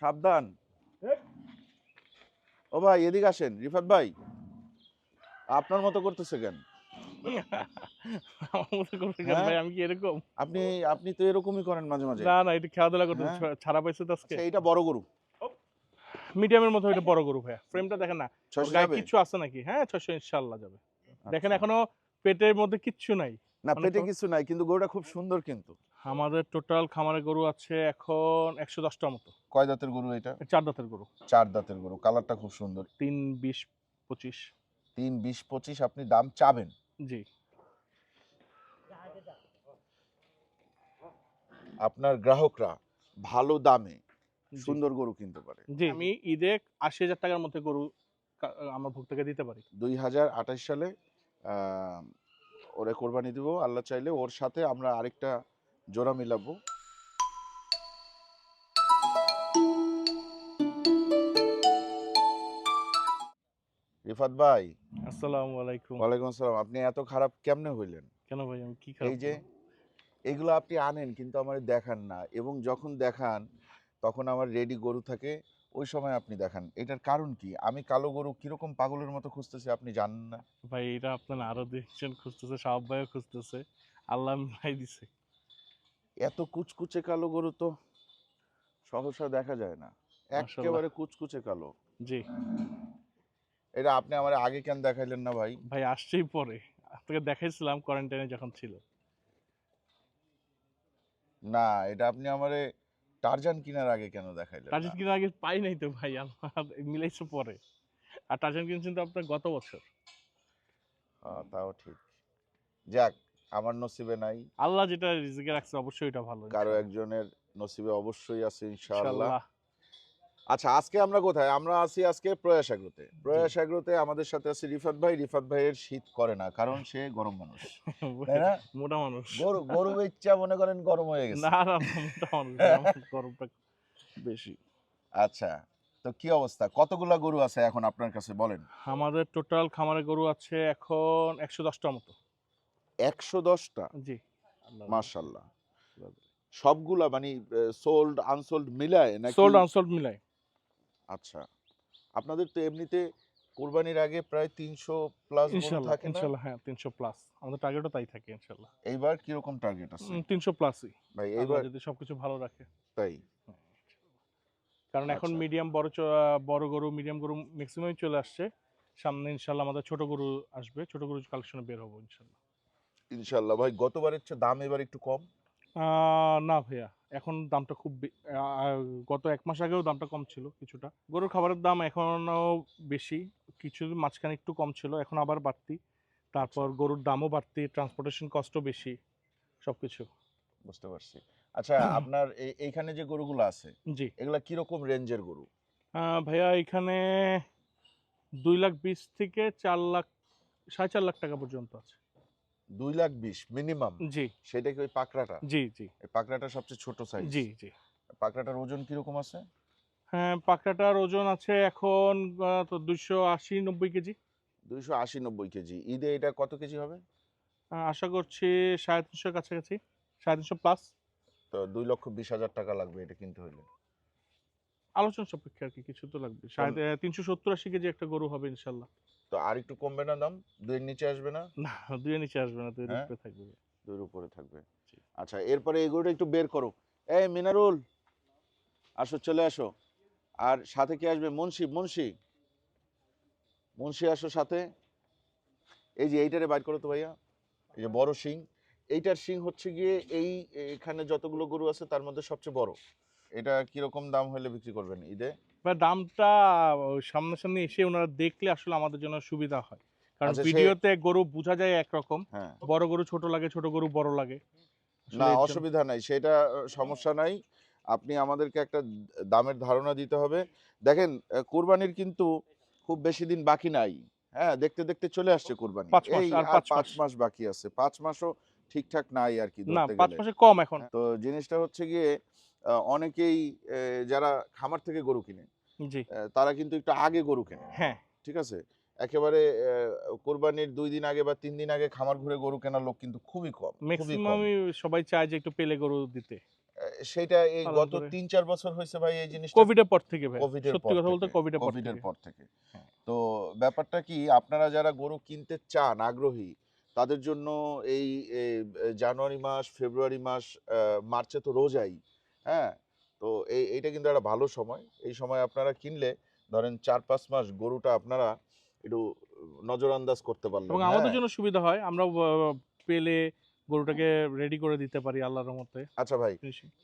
সাবধান। ও ভাই এদিকে আসেন রিফাত ভাই। আপনার মতো করতেছে কেন? আমার মতো করবে কেন? ভাই? আমি কি এরকম? আপনি আপনি তো এরকমই করেন মাঝে মাঝে। না না এটা খেলাধুলা করতে? ছাড়া পাইছে তো আজকে। বড় গরু। মিডিয়ামের মতো এটা বড় গরু ভাইয়া। ফ্রেমটা দেখেন না। গায়ে যাবে? আছে নাকি? হ্যাঁ যাবে। দেখেন আচ্ছা। এখনও পেটের মধ্যে কিচ্ছু নাই। না পেটে কিছু নাই কিন্তু গরুটা খুব সুন্দর কিন্তু। আমাদের টোটাল খামারের গরু আছে এখন একশো দশটার মতো। কয় দাঁতের গরু এটা? চার দাঁতের গরু। চার দাঁতের গরু। কালারটা খুব সুন্দর। তিন বিশ পঁচিশ। তিন বিশ পঁচিশ আপনি দাম চাবেন? জি। আপনার গ্রাহকরা ভালো দামে সুন্দর গরু কিনতে পারে। জি। আমি ঈদে আশি হাজার টাকার মধ্যে গরু কা- আমার ভক্তকে দিতে পারি। দুই হাজার আঠাশ সালে আহ, ওরে কোরবানি দিব আল্লাহ চাইলে ওর সাথে আমরা আরেকটা জোড়া মিলাবো রিফাত ভাই আসসালামু আলাইকুম। ওয়ালাইকুম আসসালাম। আপনি এত খারাপ কেমনে হইলেন? কেন ভাই আমি কি খারাপ এই যে এগুলো আপনি আনেন কিন্তু আমার দেখান না। এবং যখন দেখান তখন আমার রেডি গরু থাকে ওই সময় আপনি দেখান। এটার কারণ কি? আমি কালো গরু কীরকম পাগলের মতো খুঁজতেছি আপনি জানেন না? ভাই এটা আপনার আরও দেখছেন খুঁজতেছে সাহাব ভাইও খুঁজতেছে। আল্লাহ ভাই দিছে। এত কুচকুচে কালো গরু তো সহসা দেখা যায় না। একেবারে কুচকুচে কালো। জি। এটা আপনি আমার আগে কেন দেখাইলেন না ভাই? ভাই আসছেই পরে। আপনাকে দেখাইছিলাম কোয়ারেন্টাইনে যখন ছিল। না এটা আপনি আমারে টারজান কিনার আগে কেন দেখাইলেন? টার্জেন কিনার আগে পাই নাই তো ভাই আমার মিলাইছে পরে। আর টার্জেন কিনছেন তো আপনার গত বছর। হ্যাঁ, তাও ঠিক। যাক আমার নসিবে নাই। আল্লাহ যেটা রিজিকে রাখছে অবশ্যই এটা ভালো কারও একজনের নসিবে অবশ্যই আছে ইনশাআল্লাহ। আচ্ছা আজকে আমরা কোথায়? আমরা আছি আজকে প্রয়াস আগ্রোতে। প্রয়াস আগ্রোতে আমাদের সাথে আছে রিফাত ভাই। রিফাত ভাইয়ের শীত করে না কারণ সে গরম মানুষ। তাই না? মোটা মানুষ। গরু গরু ইচ্ছা মনে করেন গরম হয়ে গেছে। না না মোটা মানুষ গরমটা বেশি। আচ্ছা তো কি অবস্থা? কতগুলা গরু আছে এখন আপনার কাছে বলেন? আমাদের টোটাল খামারে গরু আছে এখন একশো দশটার মতো। একশো দশটা। জি। মার্শাল্লাহ সবগুলা মানে সোল্ড আনসোল্ড মিলায় নাকি? সোল্ড আনসোল্ড মিলাই আচ্ছা। আপনাদের তো এমনিতে কোরবানির আগে প্রায় তিনশো প্লাস ইনশাল্লাহ থাকে ইনশাল্লাহ হ্যাঁ তিনশো প্লাস আমাদের টার্গেটও তাই থাকে ইনশাল্লাহ এইবার কীরকম টার্গেট আছে? তিনশো প্লাসই ভাই এইবার যদি সবকিছু ভালো রাখে। তাই। কারণ এখন আচ্ছা। মিডিয়াম বড় চ- বড় গরু মিডিয়াম গরু ম্যাক্সিমাম চলে আসছে। সামনে ইনশাল্লাহ আমাদের ছোট গরু আসবে। ছোট গরু কালেকশনে বের হব ইনশাল্লাহ ইনশাল্লাহ। ভাই গতবারের চেয়ে দাম এবার একটু কম? না ভাইয়া। এখন দামটা খুব গত এক মাস আগেও দামটা কম ছিল কিছুটা। গরুর খাবারের দাম এখনও বেশি কিছু মাঝখানে একটু কম ছিল এখন আবার বাড়তি। তারপর গরুর দামও বাড়তি ট্রান্সপোর্টেশন কস্টও বেশি সব কিছু বুঝতে পারছি। আচ্ছা আপনার এই- এইখানে যে গরুগুলো আছে জি। এগুলা কীরকম রেঞ্জের গরু? ভাইয়া এখানে দুই লাখ বিশ থেকে চার লাখ সাড়ে চার লাখ টাকা পর্যন্ত আছে। দুই লাখ বিশ মিনিমাম। জি। সেটা কি ওই পাকড়াটা? জি জি। পাকড়াটা সবচেয়ে ছোট সাইজ জি জি। পাকড়াটার ওজন কীরকম আছে? হ্যাঁ পাকড়াটার ওজন আছে এখন তো দুশো আশি নব্বই কেজি। দুইশো আশি নব্বই কেজি। ঈদে এটা কত কেজি হবে? আশা করছি সাড়ে তিনশোর কাছাকাছি। সাড়ে তিনশো প্লাস তো দুই লক্ষ বিশ হাজার টাকা লাগবে এটা কিনতে হইলে। আলোচনা সাপেক্ষে আর কি কিছু তো লাগবে। সাড়ে তিনশো সত্তর আশি কেজি একটা গরু হবে ইনশাল্লাহ। তো আর একটু কমবে না দাম? দুইয়ের নিচে আসবে না? না দুইয়ের নিচে আসবে না দুইয়ের হ্যাঁ? উপরে থাকবে। দুইয়ের উপরে থাকবে। আচ্ছা এরপরে এই গরুটা একটু বের করো। এই মিনারুল আসো চলে আসো। আর সাথে কি আসবে? মুন্সি মুন্সি। মুন্সি আসো সাথে। এই যে এইটারে বাইর করো তো ভাইয়া। এই যে বড় শিং। এইটার শিং হচ্ছে গিয়ে এই এখানে যতগুলো গরু আছে তার মধ্যে সবচেয়ে বড়। এটা কীরকম দাম হলে বিক্রি করবেন ঈদে? বা দামটা সামনাসামনি এসে ওনারা দেখলে আসলে আমাদের জন্য সুবিধা হয়। কারণ আচ্ছা, ভিডিওতে গরু বোঝা যায় একরকম। হ্যাঁ। বড় গরু ছোট লাগে ছোট গরু বড় লাগে। না অসুবিধা নাই। সেটা সমস্যা নাই। আপনি আমাদেরকে একটা দামের ধারণা দিতে হবে। দেখেন কোরবানির কিন্তু খুব বেশি দিন বাকি নাই। হ্যাঁ দেখতে দেখতে চলে আসছে কোরবানি। পাঁচ মাস, এই পাঁচ মাস। বাকি আছে। পাঁচ মাসও ঠিকঠাক নাই আর কি না পাঁচ। মাসে কম এখন। তো জিনিসটা হচ্ছে গিয়ে অনেকেই যারা খামার থেকে গরু কিনে তারা কিন্তু একটু আগে গরু কেনে হ্যাঁ। ঠিক আছে? একেবারে কোরবানির দুই দিন আগে বা তিন দিন আগে খামার ঘুরে গরু কেনার লোক কিন্তু খুবই কম ম্যাক্সিমামই সবাই চায় যে একটু পেলে গরু দিতে। সেটা এই গত তিন চার বছর হয়েছে ভাই এই জিনিসটা কোভিডের পর থেকে ভাই সত্যি কথা বলতে থেকে, কোভিডের পর থেকে। পর থেকে। হ্যাঁ। তো ব্যাপারটা কি আপনারা যারা গরু কিনতে চান আগ্রহী তাদের জন্য এই জানুয়ারি মাস ফেব্রুয়ারি মাস মার্চে তো রোজাই হ্যাঁ? তো এই এইটা কিন্তু একটা ভালো সময়। এই সময় আপনারা কিনলে ধরেন চার পাঁচ মাস গরুটা আপনারা একটু নজর আন্দাজ করতে পারলেন এবং আমাদের হ্যাঁ? জন্য সুবিধা হয়। আমরা পেলে গরুটাকে রেডি করে দিতে পারি আল্লাহর মতে আচ্ছা ভাই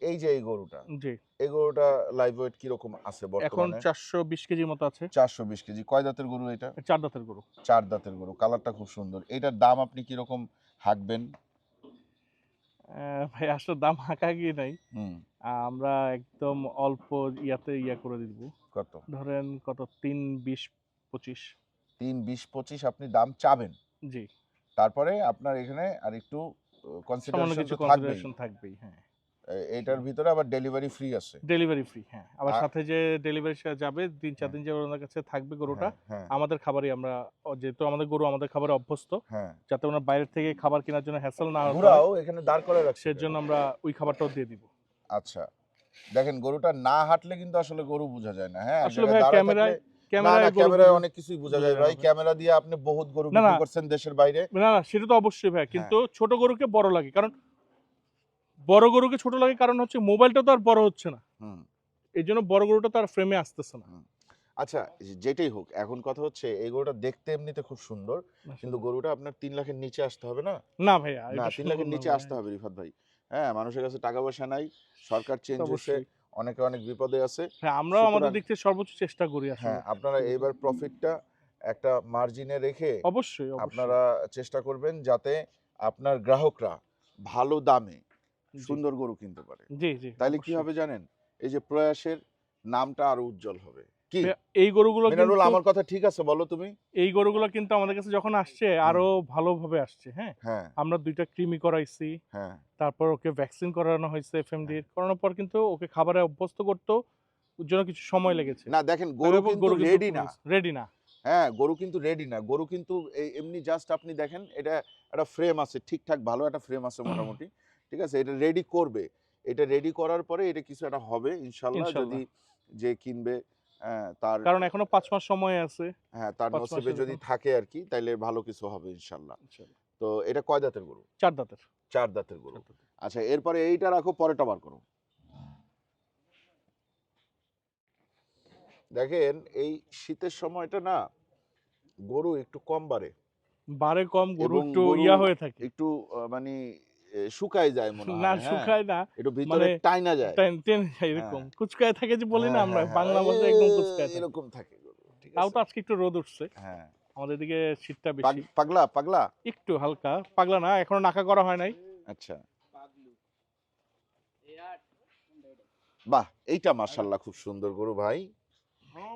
এই যে এই গরুটা জি। এই গরুটা লাইভ ওয়েট কীরকম আছে এখন বর্তমানে? চারশো বিশ কেজি মতো আছে। চারশো বিশ কেজি। কয় দাঁতের গরু এটা? চার দাঁতের গরু। চার দাঁতের গরু। কালারটা খুব সুন্দর। এটার দাম আপনি কীরকম হাঁকবেন? আহ, ভাই আসলে দাম হাঁকাগি নাই। আমরা একদম অল্প ইয়াতে ইয়া করে দিব। কত? ধরেন কত? তিন বিশ পঁচিশ। তিন বিশ পঁচিশ আপনি দাম চাবেন। জি। তারপরে আপনার এখানে আর একটু কনসিডারেশন থাকবেই হ্যাঁ। এটার ভিতরে আবার ডেলিভারি ফ্রি আছে। ডেলিভারি ফ্রি হ্যাঁ। আবার সাথে যে ডেলিভারি যাবে তিন চার হ্যাঁ। দিন যে ওনার কাছে থাকবে গরুটা। হ্যাঁ, হ্যাঁ। আমাদের খাবারই আমরা যেহেতু আমাদের গরু আমাদের খাবারে অভ্যস্ত যাতে ওনার বাইরে থেকে খাবার কেনার জন্য হ্যাসেল না হয় ঘোরাও এখানে দাঁড় করে রাখছে সেজন্য আমরা ওই খাবারটাও দিয়ে দিব। আচ্ছা। দেখেন গরুটা না হাঁটলে কিন্তু আসলে গরু বোঝা যায় না হ্যাঁ। আসলে ভাই ক্যামেরায় ক্যামেরায় অনেক কিছুই বোঝা যায় ভাই ক্যামেরা দিয়ে আপনি বহুত গরু বিক্রি করছেন দেশের বাইরে। না না সেটা তো অবশ্যই। ভাই কিন্তু ছোট গরুকে বড় লাগে কারণ বড় গরুকে ছোট লাগে কারণ হচ্ছে মোবাইলটা তো আর বড় হচ্ছে না। এই জন্য বড় গরুটা তো আর ফ্রেমে আসতেছে না। আচ্ছা যেটাই হোক এখন কথা হচ্ছে এই গরুটা দেখতে এমনিতে খুব সুন্দর কিন্তু গরুটা আপনার তিন লাখের নিচে আসতে হবে না? না ভাইয়া না তিন লাখের নিচে আসতে হবে রিফাত ভাই। হ্যাঁ মানুষের কাছে টাকা পয়সা নাই সরকার চেঞ্জ হয়েছে অবশ্যই। অনেকে অনেক বিপদে আছে। হ্যাঁ আমরাও আমাদের দিক থেকে সর্বোচ্চ চেষ্টা করি হ্যাঁ আপনারা এইবার প্রফিটটা একটা মার্জিনে রেখে অবশ্যই। আপনারা চেষ্টা করবেন যাতে আপনার গ্রাহকরা ভালো দামে। সুন্দর গরু কিনতে পারে। জি জি তাইলে কি হবে জানেন? এই যে প্রয়াসের নামটা আরও উজ্জ্বল হবে। কি? এই গরুগুলো মিনারুল কিন্তু আমার কথা ঠিক আছে বলো তুমি? এই গরুগুলো কিন্তু আমাদের কাছে যখন আসছে আরও ভালোভাবে আসছে হ্যাঁ? হ্যাঁ। আমরা দুইটা কৃমি করাইছি হ্যাঁ। তারপর ওকে ভ্যাকসিন করানো হয়েছে এফএমডির করানোর পর কিন্তু ওকে খাবারে অভ্যস্ত করতেও ওর জন্য কিছু সময় লেগেছে। না দেখেন গরু কিন্তু রেডি না। রেডি না। হ্যাঁ গরু কিন্তু রেডি না। গরু কিন্তু এমনি জাস্ট আপনি দেখেন এটা একটা ফ্রেম আছে ঠিকঠাক ভালো একটা ফ্রেম আছে মোটামুটি। ঠিক আছে? এটা রেডি করবে। এটা রেডি করার পরে এটা কিছু একটা হবে ইনশাল্লাহ। যদি যে কিনবে তার কারণ এখনও পাঁচ মাস সময় আছে। হ্যাঁ তার নসিবে যদি থাকে আর কি তাইলে ভালো কিছু হবে ইনশাল্লাহ তো এটা কয় দাঁতের গরু? চার দাঁতের। চার দাঁতের গরু। আচ্ছা এরপরে এইটা রাখো পরেটা বার করো। দেখেন এই শীতের সময়টা না গরু একটু কম বাড়ে। বাড়ে কম গরু একটু ইয়া হয়ে থাকে। একটু মানে শুকায় যায় মনে হয় না হ্যাঁ। শুকায় না একটু ভিতরে মানে টাইনা যায়। টেন এরকম। হ্যাঁ। কুচকায় থাকে যে বলি না হ্যাঁ, আমরা বাংলা একদম কুচকায় এরকম থাকে তাও তো আজকে একটু রোদ উঠছে। হ্যাঁ। আমাদের শীতটা বেশি। পাগলা পাগলা? একটু হালকা পাগলা না এখনও নাকা করা হয় নাই। আচ্ছা। বাহ এইটা মাশাল্লাহ খুব সুন্দর গরু ভাই।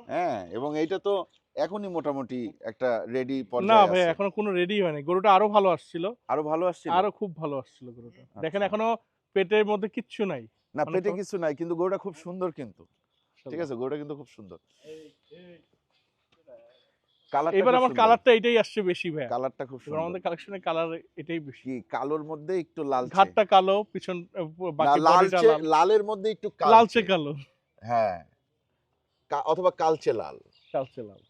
হ্যাঁ এবং এইটা তো এখনই মোটামুটি একটা রেডি না ভাই এখনও কোনো রেডি হয়নি। গরুটা আরও ভালো আসছিল। আরও ভালো আসছে আরও খুব ভালো আসছিল গরুটা। দেখেন আচ্ছা। এখনও পেটের মধ্যে কিচ্ছু নাই। না পেটে কিছু নাই কিন্তু গরুটা খুব সুন্দর কিন্তু। ঠিক আছে গরুটা কিন্তু খুব সুন্দর। এবার আমার কালারটা এটাই আসছে বেশি ভাই কালারটা খুব সুন্দর। আমাদের কালেকশনের কালার এটাই বেশি। কালোর মধ্যে একটু লালচে? ঘাটটা কালো পিছন বাকি লালচে লালের মধ্যে একটু লালচে কালো। হ্যাঁ। অথবা কালচে লাল। কালচে লাল।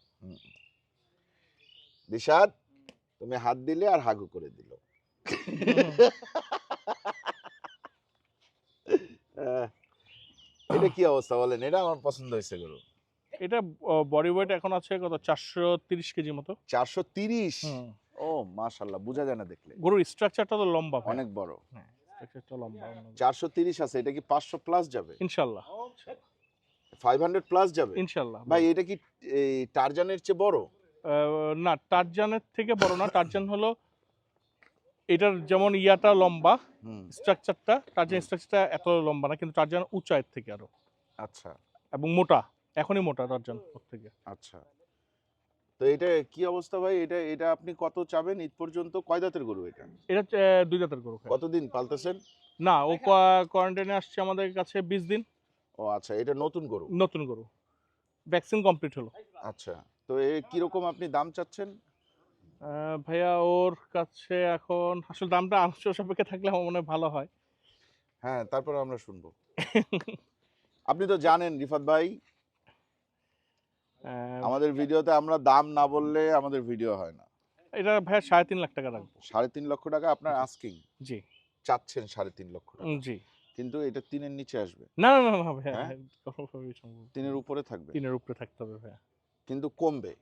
দিশাদ তুমি হাত দিলে আর হাগু করে দিল। এটা কি অবস্থা বলেন? এটা আমার পছন্দ হয়েছে গরু। এটা বডি ওয়েট এখন আছে কত? চারশো তিরিশ কেজি মতো। চারশো তিরিশ। ও মাশাল্লাহ বোঝা যায় না দেখলে। গরুর স্ট্রাকচারটা তো লম্বা অনেক বড়। হ্যাঁ স্ট্রাকচারটা লম্বা। চারশো তিরিশ আছে এটা কি পাঁচশো প্লাস যাবে? ইনশাল্লাহ ফাইভ হান্ড্রেড প্লাস যাবে? ইনশাল্লাহ। ভাই এটা কি এই টারজানের চেয়ে বড়? না টারজানের থেকে বড় না। টারজান হলো এটার যেমন ইয়াটা লম্বা স্ট্রাকচারটা টারজান স্ট্রাকচারটা এত লম্বা না কিন্তু টারজান উঁচা এর থেকে আরও। আচ্ছা। এবং মোটা এখনই মোটা টারজান ওর থেকে। আচ্ছা। তো এটা কি অবস্থা ভাই? এটা এটা আপনি কত চাবেন? ঈদ পর্যন্ত? কয় দাঁতের গরু এটা? এটা দুই জাতের গরু। কতদিন পালতেছেন? না ও কোয়ারেন্টাইনে আসছে আমাদের কাছে বিশ দিন। ও আচ্ছা এটা নতুন গরু? নতুন গরু। ভ্যাকসিন কমপ্লিট হলো। আচ্ছা তো এ কীরকম আপনি দাম চাচ্ছেন? ভাইয়া ওর কাছে এখন আসলে দামটা আলোচনা সাপেক্ষে থাকলে আমার মনে হয় ভালো হয়। হ্যাঁ তারপর আমরা শুনব। আপনি তো জানেন রিফাত ভাই আমাদের ভিডিওতে আমরা দাম না বললে আমাদের ভিডিও হয় না। এটা ভাইয়া সাড়ে তিন লাখ টাকা রাখব সাড়ে তিন লক্ষ টাকা আপনার আস্কিং জি। চাচ্ছেন সাড়ে তিন লক্ষ টাকা। জি। কিন্তু এটা তিনের নিচে আসবে। না না না না ভাইয়া হ্যাঁ? কোনোভাবেই সম্ভব না। তিনের উপরে থাকবে। তিনের উপরে থাকতে হবে ভাইয়া কিন্তু কমবে।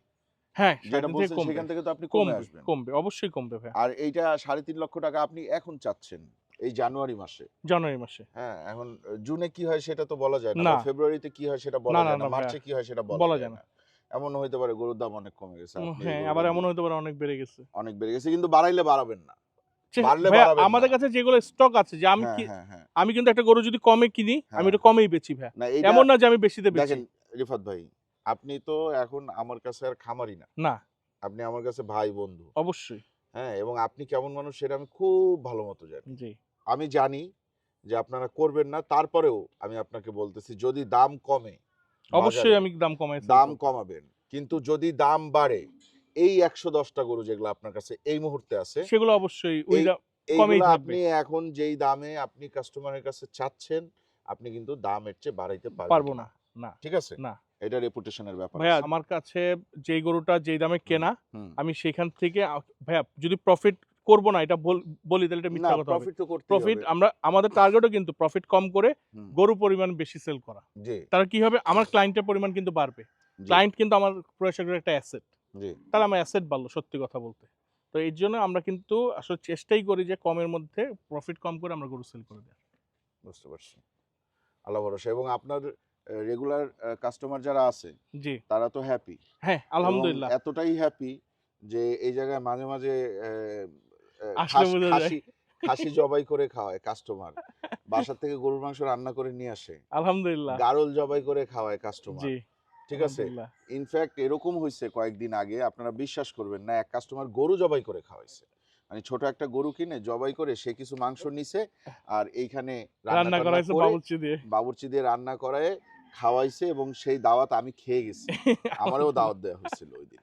হ্যাঁ যেটা থেকে বলছেন কমবে। সেখান থেকে তো আপনি কমে কমবে আসবেন। কমবে অবশ্যই কমবে ভাইয়া আর এইটা সাড়ে তিন লক্ষ টাকা আপনি এখন চাচ্ছেন এই জানুয়ারি মাসে। জানুয়ারি মাসে। হ্যাঁ এখন জুনে কি হয় সেটা তো বলা যায় না না। বা ফেব্রুয়ারিতে কি হয় সেটা বলা না, না, যায় না না, মার্চে কি হয় সেটা বলা যায় যায় না। এমন হইতে পারে গরুর দাম অনেক কমে গেছে আপনি হ্যাঁ গরুর আবার দাম এমন হতে পারে অনেক বেড়ে গেছে। অনেক বেড়ে গেছে কিন্তু বাড়াইলে বাড়াবেন না। আমাদের কাছে যেগুলো স্টক আছে যে আমি হ্যাঁ হ্যাঁ হ্যাঁ। আমি কিন্তু একটা গরু যদি কমে কিনি আমি। এটা কমেই বেচি এইটা এমন না যে আমি বেশিতে বেচি। রিফাত ভাই আপনি তো এখন আমার কাছে আর খামারি না। না। আপনি আমার কাছে ভাই বন্ধু। অবশ্যই। হ্যাঁ এবং আপনি কেমন মানুষ সেটা আমি খুব ভালো মতো জানি। আমি জানি যে আপনারা করবেন না তারপরেও আমি আপনাকে বলতেছি যদি দাম কমে অবশ্যই আমি দাম কমাই দাম কমাবেন। কিন্তু যদি দাম বাড়ে এই একশো দশটা গরু যেগুলো আপনার কাছে এই মুহূর্তে আছে সেগুলো অবশ্যই। আপনি এখন যেই দামে আপনি কাস্টমারের কাছে চাচ্ছেন আপনি কিন্তু দাম এর চেয়ে বাড়াইতে পারব না। না ঠিক আছে? না। এটা রেপুটেশনের ব্যাপার ভাইয়া আমার কাছে যেই গরুটা যেই দামে কেনা আমি সেখান থেকে ভাইয়া যদি প্রফিট করব না এটা বলি তাহলে এটা মিথ্যা কথা প্রফিট তো করতে প্রফিট আমরা আমাদের টার্গেটও কিন্তু প্রফিট কম করে গরু পরিমাণ বেশি সেল করা। জি। তার কি হবে? আমার ক্লায়েন্টের পরিমাণ কিন্তু বাড়বে। ক্লায়েন্ট কিন্তু আমার প্রয়াসকের একটা অ্যাসেট তাহলে আমার অ্যাসেট বাড়লো সত্যি কথা বলতে। তো এই জন্য আমরা কিন্তু আসলে চেষ্টাই করি যে কমের মধ্যে প্রফিট কম করে আমরা গরু সেল করে দেয় বুঝতে পারছি। আল্লাহ ভরসা। এবং আপনার রেগুলার কাস্টমার যারা আছে জি। তারা তো হ্যাপি হ্যাঁ আলহামদুলিল্লাহ। এতটাই হ্যাপি যে এই জায়গায় মাঝে মাঝে খাস-। খাসি খাসি জবাই করে খাওয়ায় কাস্টমার বাসা থেকে গরুর মাংস রান্না করে নিয়ে আসে। আলহামদুলিল্লাহ। গারল জবাই করে খাওয়ায় কাস্টমার জি। ঠিক আছে? ইনফ্যাক্ট এরকম হয়েছে কয়েকদিন আগে আপনারা বিশ্বাস করবেন না এক কাস্টমার গরু জবাই করে খাওয়াইছে। মানে ছোট একটা গরু কিনে জবাই করে সে কিছু মাংস নিছে আর এইখানে রান্না করাইছে করা বাবুর্চি দিয়ে। বাবুর্চি দিয়ে রান্না করায় খাওয়াইছে এবং সেই দাওয়াত আমি খেয়ে গেছি। আমারও দাওয়াত দেওয়া হয়েছিল ওই দিন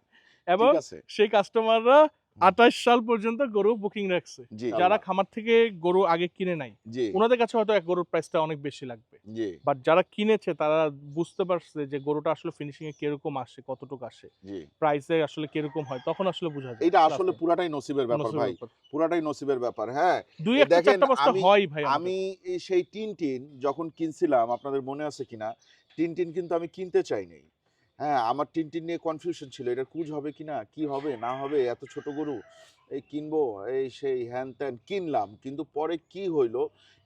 এবং সেই কাস্টমাররা আঠাশ সাল পর্যন্ত গরু বুকিং রাখছে। যারা খামার থেকে গরু আগে কিনে নাই ওনাদের কাছে হয়তো এক গরুর প্রাইসটা অনেক বেশি লাগবে। বাট যারা কিনেছে তারা বুঝতে পারছে যে গরুটা আসলে ফিনিশিং এ কীরকম আসে কতটুকু আসে। প্রাইসে আসলে কীরকম হয় তখন আসলে বোঝা যায়। এটা আসলে পুরাটাই নসিবের ব্যাপার ভাই। পুরাটাই নসিবের ব্যাপার হ্যাঁ। দুই একটা চারটা বস্তা আমি- হয় ভাই আমি সেই টিন টিন যখন কিনছিলাম আপনাদের মনে আছে কিনা? টিন টিন কিন্তু আমি কিনতে চাইনি হ্যাঁ আমার টিন টিন নিয়ে কনফিউশন ছিল। এটা কুজ হবে কিনা? কি হবে? না হবে? এত ছোট গরু? এই কিনবো? এই সেই হ্যান ত্যান কিনলাম। কিন্তু পরে কি হইল?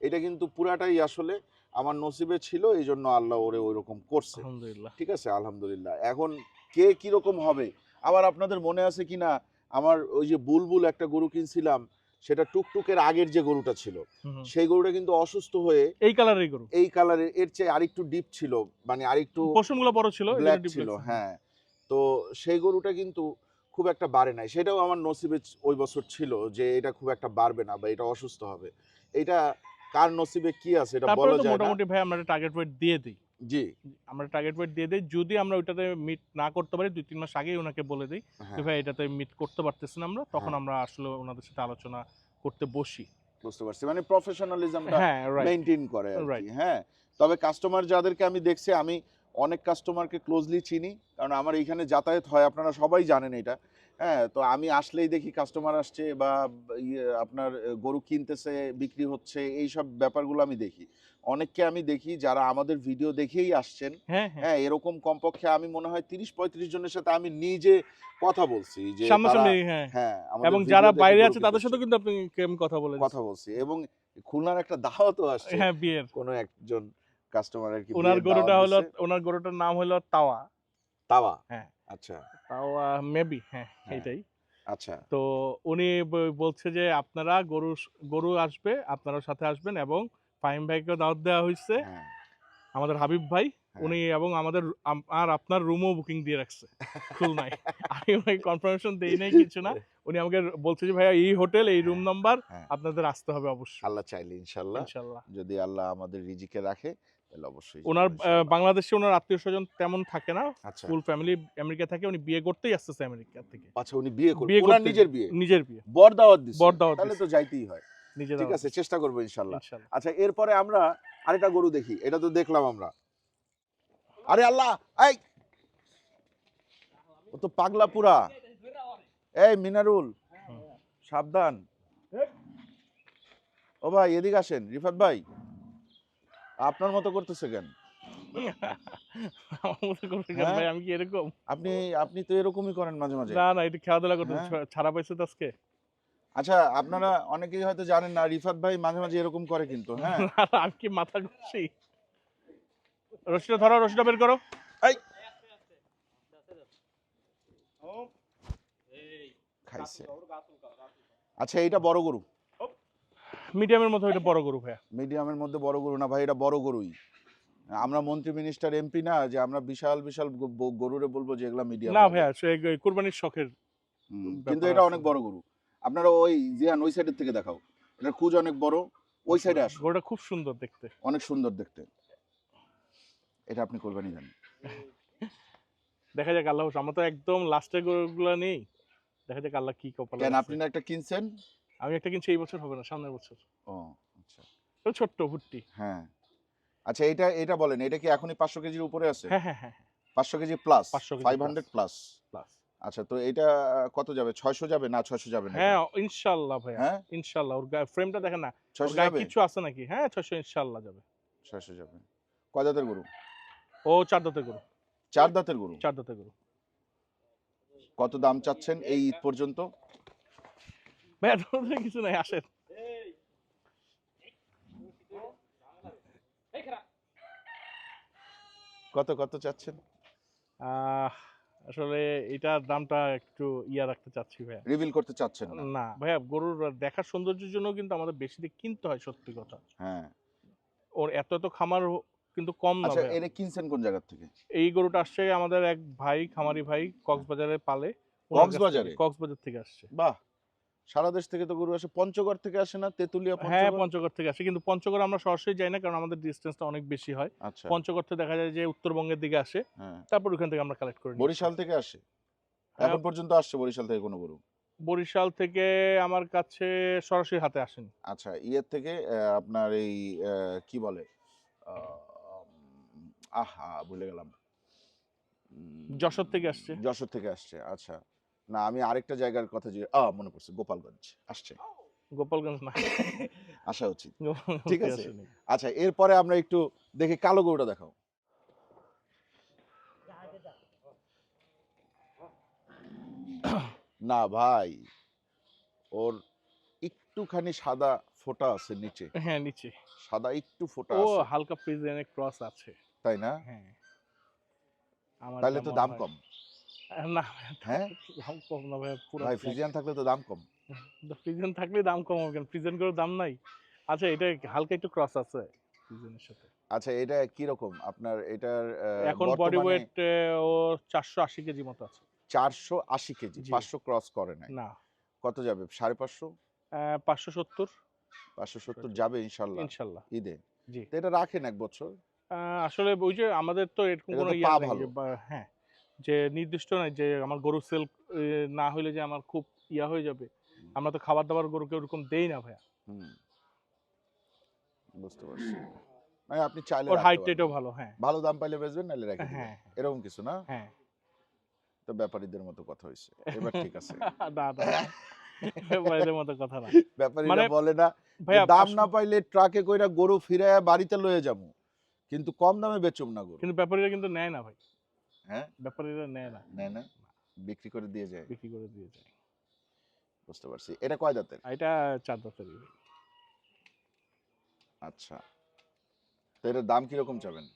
এটা কিন্তু পুরাটাই আসলে আমার নসিবে ছিল এই জন্য আল্লাহ ওরে ওইরকম করছে। আলহামদুলিল্লাহ। ঠিক আছে? আলহামদুলিল্লাহ। এখন কে কীরকম হবে? আবার আপনাদের মনে আছে কিনা? আমার ওই যে বুলবুল একটা গরু কিনছিলাম। সেটা টুকটুকের আগের যে গরুটা ছিল। সেই গরুটা কিন্তু অসুস্থ হয়ে এই কালারের গরু? এই কালারের এর চেয়ে আরেকটু ডিপ ছিল মানে আরেকটু পশমগুলো বড় ছিল ব্ল্যাক ছিল হ্যাঁ। তো সেই গরুটা কিন্তু খুব একটা বাড়ে নাই। সেটাও আমার নসিবে ওই বছর ছিল যে এটা খুব একটা বাড়বে না বা এটা অসুস্থ হবে। এটা কার নসিবে কি আছে এটা বলা যায় না। মোটামুটি ভাই আমরা টার্গেট ওয়েট দিয়ে দিই। জি। আমরা টার্গেট ওয়েট দিয়ে দিই। যদি আমরা ওইটাতে মিট না করতে পারি দুই তিন মাস আগেই ওনাকে বলে দিই যে হ্যাঁ ভাই এটাতে মিট করতে পারতেছি না আমরা। তখন হ্যাঁ। আমরা আসলে ওনাদের সাথে আলোচনা করতে বসি। বুঝতে পারছি। মানে প্রফেশনালিজমটা হ্যাঁ রাইট মেনটেন করে আর কি হ্যাঁ। তবে কাস্টমার যাদেরকে আমি দেখছি আমি অনেক কাস্টমারকে ক্লোজলি চিনি। কারণ আমার এইখানে যাতায়াত হয় আপনারা সবাই জানেন এটা। হ্যাঁ তো আমি আসলেই দেখি কাস্টমার আসছে বা ইয়ে আপনার গরু কিনতেছে বিক্রি হচ্ছে এই সব ব্যাপারগুলো আমি দেখি। অনেককে আমি দেখি যারা আমাদের ভিডিও দেখেই আসছেন। হ্যাঁ হ্যাঁ। হ্যাঁ এরকম কমপক্ষে আমি মনে হয় তিরিশ পঁয়ত্রিশ জনের সাথে আমি নিজে কথা বলছি যে হ্যাঁ। হ্যাঁ এবং যারা বাইরে আছে তাদের। সাথে কিন্তু আপনি কথা বলে কথা বলছি এবং খুলনার একটা দাওয়াতও আসছে। হ্যাঁ বিয়ের। কোনো একজন কাস্টমার আর কি ওনার গরুটা হলো ওনার গরুটার নাম হলো তাওয়া। তাওয়া। হ্যাঁ। আচ্ছা। মেবি হ্যাঁ হ্যাঁ। এটাই আচ্ছা। তো উনি বলছে যে আপনারা গরু গরু আসবে আপনারা সাথে আসবেন এবং ফাহিম ভাইকে দাওয়াত দেওয়া হয়েছে হ্যাঁ। আমাদের হাবিব ভাই। উনি এবং আমাদের আর আপনার রুমও বুকিং দিয়ে রাখছে খুলনায়। আমি ওই কনফার্মেশন দেই নাই কিছু না। উনি আমাকে বলছে যে ভাইয়া এই হোটেল এই রুম নাম্বার। আপনাদের আসতে হবে অবশ্যই। আল্লাহ চাইলে ইনশাল্লাহ। ইনশাল্লাহ। যদি আল্লাহ আমাদের রিজিকে রাখে তাহলে অবশ্যই ওনার। বাংলাদেশে ওনার আত্মীয় স্বজন তেমন থাকে না। আচ্ছা। ফুল ফ্যামিলি আমেরিকা থাকে উনি বিয়ে করতেই আসতেছে আমেরিকা থেকে। আচ্ছা উনি বিয়ে করবেন ওনার নিজের বিয়ে? নিজের বিয়ে। বর দাওয়াত দিছে? বর দাওয়াত তাহলে তো যাইতেই হয়। নিজের ঠিক আছে চেষ্টা করব ইনশাল্লাহ। আচ্ছা এরপরে আমরা আরেকটা গরু দেখি। এটা তো দেখলাম আমরা। আরে আল্লাহ! এই! ও তো পাগলা পুরা। এই মিনারুল! সাবধান। ও ভাই এদিকে আসেন রিফাত ভাই। আপনার মতো করতেছে কেন হ্যাঁ? ভাই আমি কি এরকম আপনি আপনি তো এরকমই করেন মাঝে মাঝে না না এটা খেলাধুলা করতে হ্যাঁ। ছাড়া পাইছে তো আজকে আচ্ছা আপনারা অনেকেই হয়তো জানেন না রিফাত ভাই মাঝে মাঝে এরকম করে কিন্তু হ্যাঁ না, না, আমি কি মাথা ঘুরছি রশিটা ধরো রশিটা বের করো এই খাইছে আচ্ছা এইটা বড় গরু মিডিয়ামের মতো এটা বড় গরু ভাইয়া। মিডিয়ামের মধ্যে বড় গরু না ভাই এটা বড় গরুই। আমরা মন্ত্রী মিনিস্টার এমপি না যে আমরা বিশাল বিশাল গরুরে বলব যে এগুলা মিডিয়াম না ভাইয়া কুরবানির শখের কিন্তু এটা অনেক বড় গরু। আপনারা ওই জিয়ান ওই সাইডের থেকে দেখাও। এটা কুজ অনেক বড় ওই সাইডে আসো গরুটা খুব সুন্দর দেখতে। অনেক সুন্দর দেখতে। এটা আপনি কোরবানি দেন। দেখা যাক আল্লাহ আমরা তো একদম লাস্টের গরুগুলো নেই। দেখা যাক আল্লাহ কি কপাল কেন আপনি না একটা কিনছেন? আমি একটা কিনছি এই বছর হবে না সামনের বছর। ও আচ্ছা। ছোট্ট ভুট্টি। হ্যাঁ। আচ্ছা এটা এটা বলেন এটা কি এখনই পাঁচশো কেজির উপরে আছে? হ্যাঁ হ্যাঁ হ্যাঁ পাঁচশো KG plus 500 KG five hundred plus plus আচ্ছা তো এটা কত যাবে? ছয়শো যাবে না ছয়শো যাবে না হ্যাঁ ইনশাআল্লাহ ভাইয়া হ্যাঁ? ইনশাআল্লাহ। ওর গায়ে ফ্রেমটা দেখেন না ওর ছয়শো গায়ে যাবে? কিছু আছে নাকি? হ্যাঁ ছয়শো ইনশাআল্লাহ যাবে। ছয়শো যাবে। কয় দাঁতের গরু? ও চার দাঁতের গরু। চার দাঁতের গরু? চার দাঁতের গরু। কত দাম চাচ্ছেন এই ঈদ পর্যন্ত? ভাইয়া তোমাদের কিছু নাই আসেন। কত কত চাচ্ছেন? আহ, আসলে এটার দামটা একটু ইয়া রাখতে চাচ্ছি ভাইয়া। রিভিল করতে চাচ্ছেন না? না ভাইয়া গরুর দেখার সৌন্দর্যের জন্য কিন্তু আমাদের বেশি দিয়ে কিনতে হয় সত্যি কথা। হ্যাঁ। ওর এত এত খামার কিন্তু কম না আচ্ছা। এটা কিনছেন কোন জায়গা থেকে? এই গরুটা আসছে আমাদের এক ভাই খামারি ভাই কক্সবাজারে পালে। কক্সবাজারে? কক্সবাজার থেকে আসছে। বাহ সারা দেশ থেকে তো গরু আসে। পঞ্চগড় থেকে আসে না? তেতুলিয়া হ্যাঁ পঞ্চগড়? থেকে আসে। কিন্তু পঞ্চগড় আমরা সরাসরি যাই না কারণ আমাদের ডিস্টেন্সটা অনেক বেশি হয়। আচ্ছা। পঞ্চগড় থেকে দেখা যায় যে উত্তরবঙ্গের দিকে আসে। হ্যাঁ। তারপর ওখান থেকে আমরা কালেক্ট করি বরিশাল থেকে আসে? হ্যাঁ। এখন পর্যন্ত আসছে বরিশাল থেকে কোনো গরু? বরিশাল থেকে আমার কাছে সরাসরি হাতে আসেনি। আচ্ছা ইয়ের থেকে আপনার এই কি বলে? আহা ভুলে গেলাম। যশোর থেকে আসছে। যশোর থেকে আসছে আচ্ছা। না আমি আরেকটা জায়গার কথা যে আ মনে পড়ছে গোপালগঞ্জ আসছে। গোপালগঞ্জ না? আসা উচিত। ঠিক আছে। আচ্ছা এরপরে আমরা একটু দেখি কালো গরুটা দেখাও। না ভাই ওর একটুখানি সাদা ফোঁটা আছে নিচে। হ্যাঁ নিচে। সাদা একটু ফোঁটা ও হালকা প্রিজেনের ক্রস আছে। তাই না? হ্যাঁ। তাহলে তো দাম কম। না হ্যাঁ? দাম কম না ভাই পুরো ভাই ফ্রিজিয়ান থাকলে তো দাম কম। ফ্রিজেন থাকলে দাম কম হবে কেন? ফ্রিজেন করে দাম নাই। আচ্ছা এটা হালকা একটু ক্রস আছে ফ্রিজেনের সাথে। আচ্ছা এটা কি রকম আপনার এটার এখন বডি ওয়েট ও চারশো আশি কেজি মতো আছে। ক্রস করে নাই। না। কত যাবে? সাড়ে পাঁচশো? পাঁচশো সত্তর। পাঁচশো সত্তর যাবে ইনশাল্লাহ। ইনশাল্লাহ। ঈদে? জি। তো এটা রাখেন এক বছর। আসলে ওই যে আমাদের তো এরকম কোনো ইয়া হ্যাঁ। যে নির্দিষ্ট নাই যে আমার গরু সেল না হইলে যে আমার খুব ইয়া হয়ে যাবে। আমরা তো খাবার দাবার গরুকে ওরকম দেই না ভাইয়া। বুঝতে পারছি। মানে আপনি চাইলে ওর হাইট পারবেন। ভালো হ্যাঁ। ভালো দাম পাইলে বেচবেন নাহলে রেখে হ্যাঁ এরকম কিছু না? হ্যাঁ। তো ব্যাপারীদের মতো কথা হয়েছে এবার ঠিক আছে। না না ব্যাপারীদের মতো কথা না। ব্যাপারীরা মানে- বলে না যে দাম না পাইলে ট্রাকে কইরা গরু ফিরায় বাড়িতে লয়ে যাব। কিন্তু কম দামে বেচুম না গরু। কিন্তু ব্যাপারীরা কিন্তু নেয় না ভাই। হ্যাঁ? ব্যাপারীরা নেয় না। নেয় না? বিক্রি করে দিয়ে যায়? বিক্রি করে দিয়ে যায়। বুঝতে পারছি। এটা কয় দাঁতের এটা চার আচ্ছা। তো এটার দাম কীরকম চাবেন?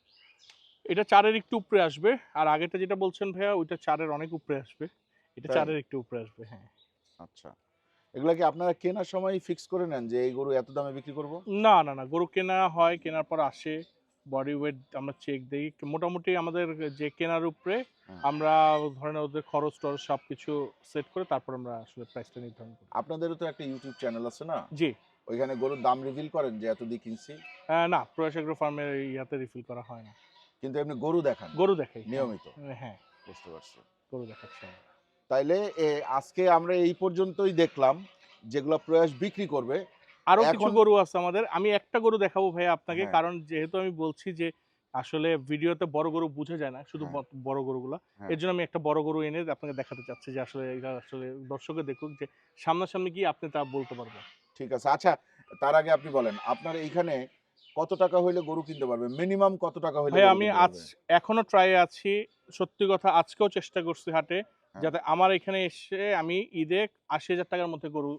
এটা চারের একটু উপরে আসবে। আর যেটা বলছেন ভাইয়া ওইটা চারের অনেক উপরে আসবে। এটা চারের একটু উপরে আসবে হ্যাঁ। আচ্ছা। এগুলা কি আপনারা কেনার সময় ফিক্স করে নেন যে এই গরু এত দামে বিক্রি করব? না না না। গরু কেনা হয় কেনার পর আসে। বডি ওয়েট আমরা চেক দিই মোটামুটি আমাদের যে কেনার উপরে হ্যাঁ। আমরা ধরেন ওদের খরচ টরচ সব কিছু সেট করে তারপর আমরা আসলে প্রাইসটা নির্ধারণ করি। আপনাদেরও তো একটা ইউটিউব চ্যানেল আছে না? জি। ওইখানে গরুর দাম রিভিল করেন যে এত দিয়ে কিনছি না প্রয়াস এগ্রো ফার্মের ইয়াতে রিফিল করা হয় না। কিন্তু এমনি গরু দেখান। গরু দেখাই নিয়মিত। হ্যাঁ। বুঝতে পারছি। গরু দেখাচ্ছি। তাইলে আজকে আমরা এই পর্যন্তই দেখলাম যেগুলো প্রয়াস বিক্রি করবে আরও কিছু গরু আছে আমাদের আমি একটা গরু দেখাবো ভাই আপনাকে হ্যাঁ। কারণ যেহেতু আমি বলছি যে আসলে ভিডিওতে বড় গরু বোঝা যায় না শুধু হ্যাঁ। বড় গরুগুলা হ্যাঁ। এর জন্য আমি একটা বড় গরু এনে আপনাকে দেখাতে চাচ্ছি যে আসলে এটা আসলে দর্শকে দেখুক যে সামনাসামনি গিয়ে আপনি তা বলতে পারবেন ঠিক আছে আচ্ছা তার আগে আপনি বলেন আপনার এইখানে কত টাকা হইলে গরু কিনতে পারবে মিনিমাম কত টাকা হইলে ভাই আমি আজ এখনও ট্রাই আছি সত্যি কথা আজকেও চেষ্টা করছি হাটে। যাতে আমার এখানে এসে আমি ঈদে আশি হাজার টাকার মধ্যে গরু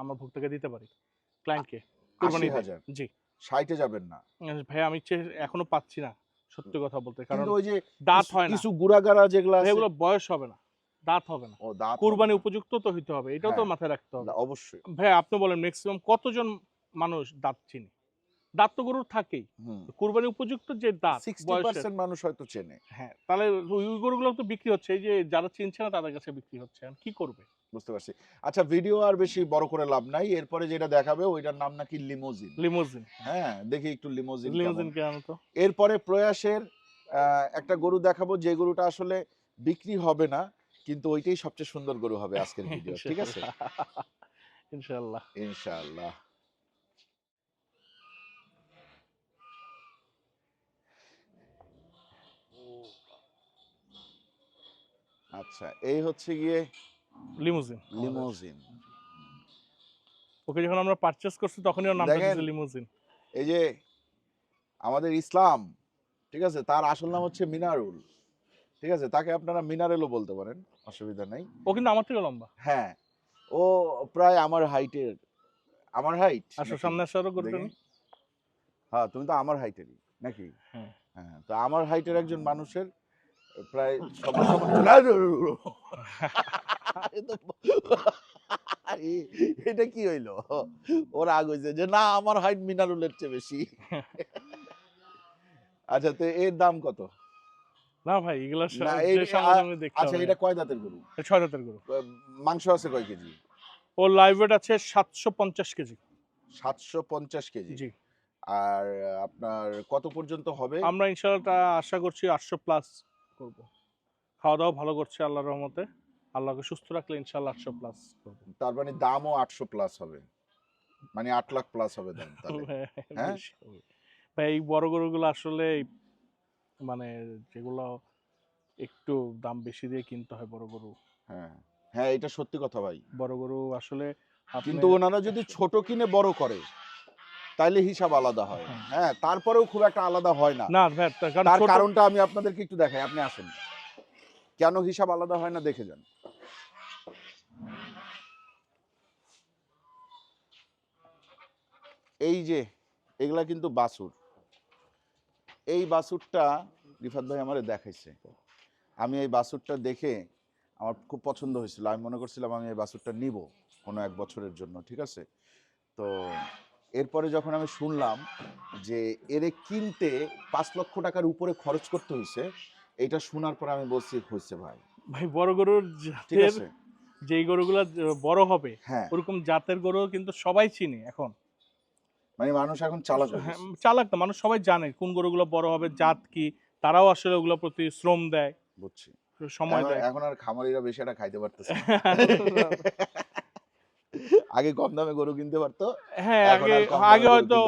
আমার ভক্তকে দিতে পারি ক্লায়েন্টকে কুরবানি হাজার। জি। ষাটে যাবেন না। ভাই আমি এখনও পাচ্ছি না সত্যি কথা বলতে কারণ ওই যে দাঁত হয় না। কিছু গুড়াগাড়া যেগুলো এগুলো বয়স হবে না দাঁত হবে না। কুরবানি উপযুক্ত তো হইতে হবে এটাও তো হ্যাঁ। মাথায় রাখতে হবে। অবশ্যই। ভাই আপনি বলেন ম্যাক্সিমাম কতজন মানুষ দাঁত চিনি? দাঁত তো গরুর থাকেই। কুরবানি উপযুক্ত যে দাঁত পার্সেন্ট মানুষ হয়তো চেনে। হ্যাঁ তাহলে ওই ওই গরুগুলো তো বিক্রি হচ্ছে এই যে যারা চিনছে না তাদের কাছে বিক্রি হচ্ছে। কি করবে? বুঝতে পারছি। আচ্ছা ভিডিও আর বেশি বড় করে লাভ নাই। এরপরে যেটা দেখাবে ওইটার নাম নাকি লিমোজিন লিমোজিন হ্যাঁ দেখি একটু লিমোজিন লিমোজিন কেন তো? এরপরে প্রয়াসের একটা গরু দেখাবো যে গরুটা আসলে বিক্রি হবে না কিন্তু ওইটাই সবচেয়ে সুন্দর গরু হবে আজকের ভিডিও ঠিক আছে? ইনশাআল্লাহ ইনশাআল্লাহ আচ্ছা এই হচ্ছে গিয়ে লিমোজিন। লিমোজিন। ওকে যখন আমরা পারচেজ করছি তখনই ওর নামটা। দিয়েছে লিমোজিন। এই যে আমাদের ইসলাম ঠিক আছে? তার আসল নাম হচ্ছে মিনারুল। ঠিক আছে? তাকে আপনারা মিনারেলও বলতে পারেন অসুবিধা নাই। ও কিন্তু আমার থেকে লম্বা। হ্যাঁ ও প্রায় আমার হাইটের আমার হাইট আসো সামনে আসারও করতে। হ্যাঁ তুমি তো আমার হাইটেরই নাকি? হ্যাঁ। হ্যাঁ তো আমার হাইটের একজন মানুষের প্রায় সবার সমান এটা কি হইল? ওর আগ হইছে যে না আমার হাইট মিনারুলের চেয়ে বেশি। আচ্ছা তো এর দাম কত? না ভাই এগুলো আচ্ছা এটা কয় দাঁতের গরু? ছয় দাঁতের গরু। মাংস আছে কয় কেজি? ও লাইভ ওয়েট আছে সাতশো পঞ্চাশ কেজি। সাতশো পঞ্চাশ কেজি। জি। আর আপনার কত পর্যন্ত হবে? আমরা ইনশাআল্লাহ আশা করছি আটশো প্লাস করব। খাওয়া দাওয়া ভালো করছে আল্লাহর রহমতে। আল্লাহকে সুস্থ রাখলে ইনশাআল্লাহ আটশো প্লাস করব। তার মানে দামও আটশো প্লাস হবে। মানে আট লাখ প্লাস হবে দাম তাহলে। হ্যাঁ? ভাই এই বড় গরুগুলো আসলে মানে যেগুলো একটু দাম বেশি দিয়ে কিনতে হয় বড় গরু। হ্যাঁ হ্যাঁ এটা সত্যি কথা ভাই। বড় গরু আসলে কিন্তু ওনারা যদি ছোট কিনে বড় করে তাইলে হিসাব আলাদা হয়। হ্যাঁ। হ্যাঁ তারপরেও খুব একটা আলাদা হয় না। না তার কারণটা আমি আপনাদেরকে একটু দেখাই আপনি আসেন। কেন হিসাব আলাদা হয় না দেখে যান। এই যে এগুলা কিন্তু বাসুর। এই বাসুরটা রিফাত ভাই আমারে দেখাইছে। আমি এই বাসুরটা দেখে আমার খুব পছন্দ হয়েছিল। আমি মনে করছিলাম আমি এই বাসুরটা নিব কোনো এক বছরের জন্য ঠিক আছে? তো এরপরে যখন আমি শুনলাম যে এরে কিনতে পাঁচ লক্ষ টাকার উপরে খরচ করতে হয়েছে এটা শোনার পর আমি বলছি হয়েছে ভাই। ভাই বড় গরুর ঠিক জাতের আছে। যেই গরুগুলো বড় হবে হ্যাঁ। ওরকম জাতের গরু কিন্তু সবাই চিনে এখন। মানে মানুষ এখন চালাক হ্যাঁ। চালাক না মানুষ সবাই জানে কোন গরুগুলো বড় হবে জাত কি। তারাও আসলে ওগুলো প্রতি শ্রম দেয় বুঝছি। সময় দেয়। এখন আর খামারিরা বেশি এটা খাইতে পারতেছে। আগে কম দামে গরু কিনতে পারতো হ্যাঁ আগে আগে হয়তো।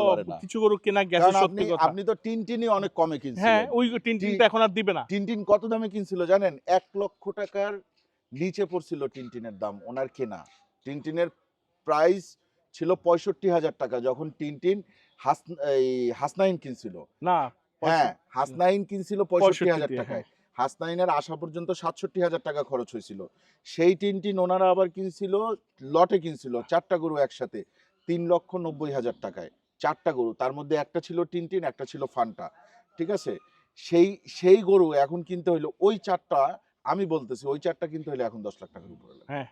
কিছু গরু কেনা গেছে সত্যি কথা। আপনি তো টিন টিনই অনেক কমে হ্যাঁ ওই টিন টিনটা এখন আর দিবে না। টিন টিন কত দামে কিনছিল জানেন? এক লক্ষ টাকার নিচে পড়ছিল টিন টিনের দাম ওনার কেনা। টিন টিনের প্রাইস ছিল পঁয়ষট্টি হাজার টাকা যখন টিন টিন হাস এই হাসনাইন কিনছিল। না হ্যাঁ হাসনাইন কিনছিল পঁয়ষট্টি হাজার টাকায়। হাসনাইনের আসা পর্যন্ত সাতষট্টি হাজার টাকা খরচ হয়েছিল। সেই টিন ওনারা আবার কিনছিল লটে কিনছিল চারটা গরু একসাথে তিন লক্ষ নব্বই হাজার টাকায়। চারটা গরু তার মধ্যে একটা ছিল টিন টিন একটা ছিল ফান্টা। ঠিক আছে? সেই সেই গরু এখন কিনতে হইল ওই চারটা আমি বলতেছি ওই চারটা কিনতে হইলে এখন দশ লাখ টাকার উপরে হ্যাঁ।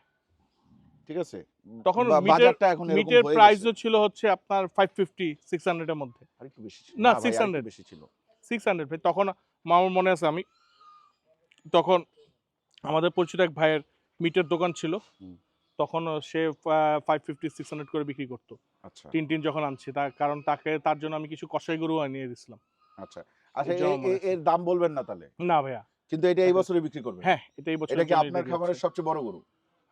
ঠিক আছে? তখন বাজারটা এখন মিটের প্রাইসও ছিল হচ্ছে আপনার ফাইভ ফিফটি সিক্স হান্ড্রেডের মধ্যে। আরেকটু বেশি ছিল। না, ভাই, আরেকটু 600 বেশি ছিল। সিক্স হান্ড্রেড ভাই তখন আমার মনে আছে আমি তখন আমাদের পরিচিত এক ভাইয়ের মিটের দোকান ছিল। তখন সে ফাইভ ফিফটি সিক্স হান্ড্রেড করে বিক্রি করতো। আচ্ছা। টিন টিন যখন আনছি তার কারণ তাকে তার জন্য আমি কিছু কষাই গরু আনিয়ে দিয়েছিলাম আচ্ছা। আচ্ছা। এর দাম বলবেন না তাহলে? না ভাইয়া। কিন্তু এটা এই বছরে বিক্রি করবেন? হ্যাঁ এটাই বছর এটা কি আপনার খামারের সবচেয়ে বড় গরু?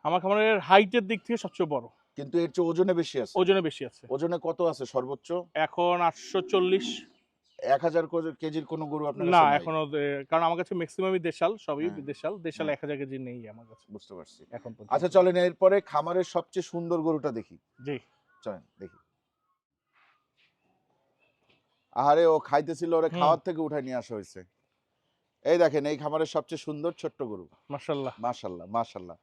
আমার খামারের হাইটের দিক থেকে সবচেয়ে বড়। কিন্তু এর চেয়ে ওজনে বেশি আছে। ওজনে বেশি আছে। ওজনে কত আছে সর্বোচ্চ? এখন আটশো চল্লিশ। এক হাজার কেজির কোনো গরু আপনার না এখনও কারণ আমার কাছে ম্যাক্সিমামই দেশাল সবই হ্যাঁ। দেশাল। দেশাল হ্যাঁ। এক হাজার কেজি নেই আমার কাছে। বুঝতে পারছি। এখন আচ্ছা চলেন এরপরে খামারের সবচেয়ে সুন্দর গরুটা দেখি। জি। চলেন দেখি। আহারে ও খাইতেছিল ওরে খাওয়ার থেকে উঠায় নিয়ে আসা হয়েছে। এই দেখেন এই খামারের সবচেয়ে সুন্দর ছোট্ট গরু। মাশাল্লাহ। মাশাল্লাহ মাশাল্লাহ।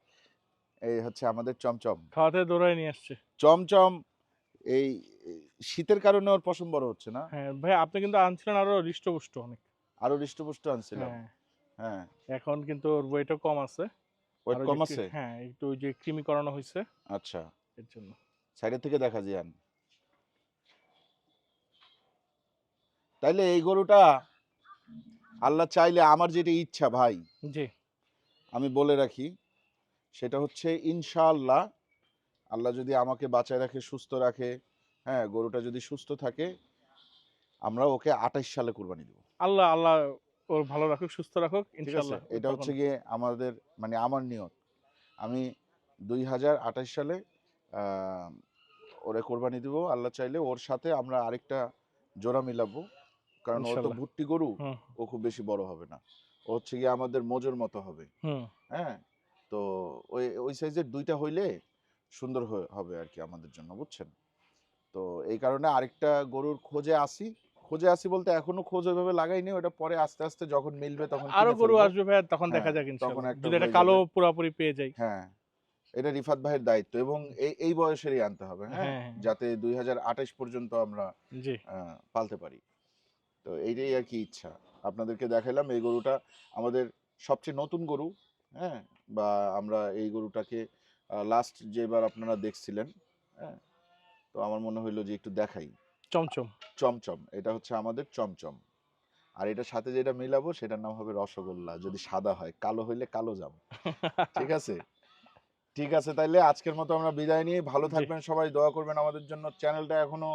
এই হচ্ছে আমাদের চমচম। খাওয়াতে দৌড়ায় নিয়ে আসছে। চমচম এই শীতের কারণে ওর পশম বড় হচ্ছে না? হ্যাঁ ভাই আপনি কিন্তু আনছিলেন আরও হৃষ্টপুষ্ট অনেক। আরও হৃষ্টপুষ্ট আনছিলাম। হ্যাঁ। হ্যাঁ। এখন কিন্তু ওর ওয়েটও কম আছে। ওয়েট কম আছে? হ্যাঁ একটু ওই যে কৃমি করানো হয়েছে আচ্ছা। এর জন্য। সাইডের থেকে দেখা যান তাইলে এই গরুটা আল্লাহ চাইলে আমার যেটা ইচ্ছা ভাই জি। আমি বলে রাখি সেটা হচ্ছে ইনশাআল্লাহ আল্লাহ যদি আমাকে বাঁচায় রাখে সুস্থ রাখে হ্যাঁ গরুটা যদি সুস্থ থাকে আমরা ওকে আঠাইশ সালে কুরবানি দেবো। আল্লাহ আল্লাহ ওর ভালো রাখুক সুস্থ রাখুক ইনশাআল্লাহ। এটা হচ্ছে গিয়ে আমাদের মানে আমার নিয়ত। আমি দুই হাজার আঠাশ সালে ওরে কোরবানি দিব আল্লাহ চাইলে ওর সাথে আমরা আরেকটা জোড়া মিলাবো। কারণ ও তো ভুট্টি গরু ও খুব বেশি বড় হবে না। ও হচ্ছে গিয়ে আমাদের মজুর মতো হবে। হ্যাঁ? তো ওই ওই সাইজের দুইটা হইলে সুন্দর হবে আর কি আমাদের জন্য বুঝছেন? তো এই কারণে আরেকটা গরুর খোঁজে আসি। খোঁজে আসি বলতে এখনও খোঁজ ওইভাবে লাগাইনি ওটা পরে আস্তে আস্তে যখন মিলবে তখন আরও গরু আসবে ভাই তখন দেখা হ্যাঁ, যাক তখন যদি এটা কালো। পুরাপুরি পেয়ে যাই। হ্যাঁ এটা রিফাত ভাইয়ের দায়িত্ব এবং এই এই বয়সেরই আনতে হবে হ্যাঁ? হ্যাঁ, হ্যাঁ। যাতে দুই হাজার আঠাশ পর্যন্ত আমরা জি। পালতে পারি। তো এইটাই আর কি ইচ্ছা। আপনাদেরকে দেখাইলাম এই গরুটা আমাদের সবচেয়ে নতুন গরু হ্যাঁ? বা আমরা এই গরুটাকে লাস্ট যেবার আপনারা দেখছিলেন হ্যাঁ? তো আমার মনে হইল যে একটু দেখাই। চমচম। চমচম এটা হচ্ছে আমাদের চমচম। আর এটার সাথে যেটা মিলাবো সেটার নাম হবে রসগোল্লা যদি সাদা হয় কালো হইলে কালো জাম। ঠিক আছে? ঠিক আছে তাইলে আজকের মতো আমরা বিদায় নিয়ে ভালো থাকবেন সবাই দোয়া করবেন আমাদের জন্য। চ্যানেলটা এখনও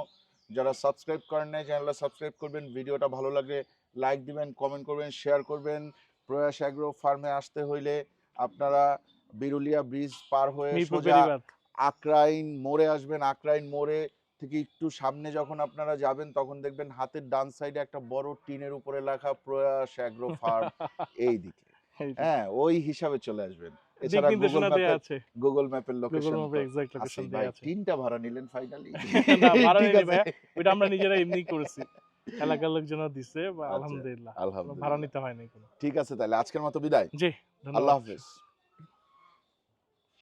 যারা সাবস্ক্রাইব করেন নাই চ্যানেলটা সাবস্ক্রাইব করবেন। ভিডিওটা ভালো লাগলে লাইক দিবেন কমেন্ট করবেন শেয়ার করবেন। প্রয়াস অ্যাগ্রো ফার্মে আসতে হইলে আপনারা বিরুলিয়া ব্রিজ পার হয়ে সোজা আকরাইন মোড়ে আসবেন আকরাইন মোড়ে থেকে একটু সামনে যখন আপনারা যাবেন তখন দেখবেন হাতের ডান সাইডে একটা বড় টিনের উপরে লেখা প্রয়াস অ্যাগ্রো ফার্ম এই দিকে। হ্যাঁ ওই হিসাবে চলে আসবেন। এছাড়া গুগল ম্যাপে গুগল ম্যাপের লোকেশন লোকেশন দেয়া আছে। তিনটা ভাড়া নিলেন ফাইনালি না, ভাড়া নেয়নি ভাইয়া। ওইটা আমরা নিজেরা এমনি করেছি। এলাকার লোকজন দিছে বা আলহামদুলিল্লাহ। ভাড়া নিতে হয় নাই কোনো। ঠিক আছে তাহলে আজকের মতো বিদায়। জি আল্লাহ হাফেজ।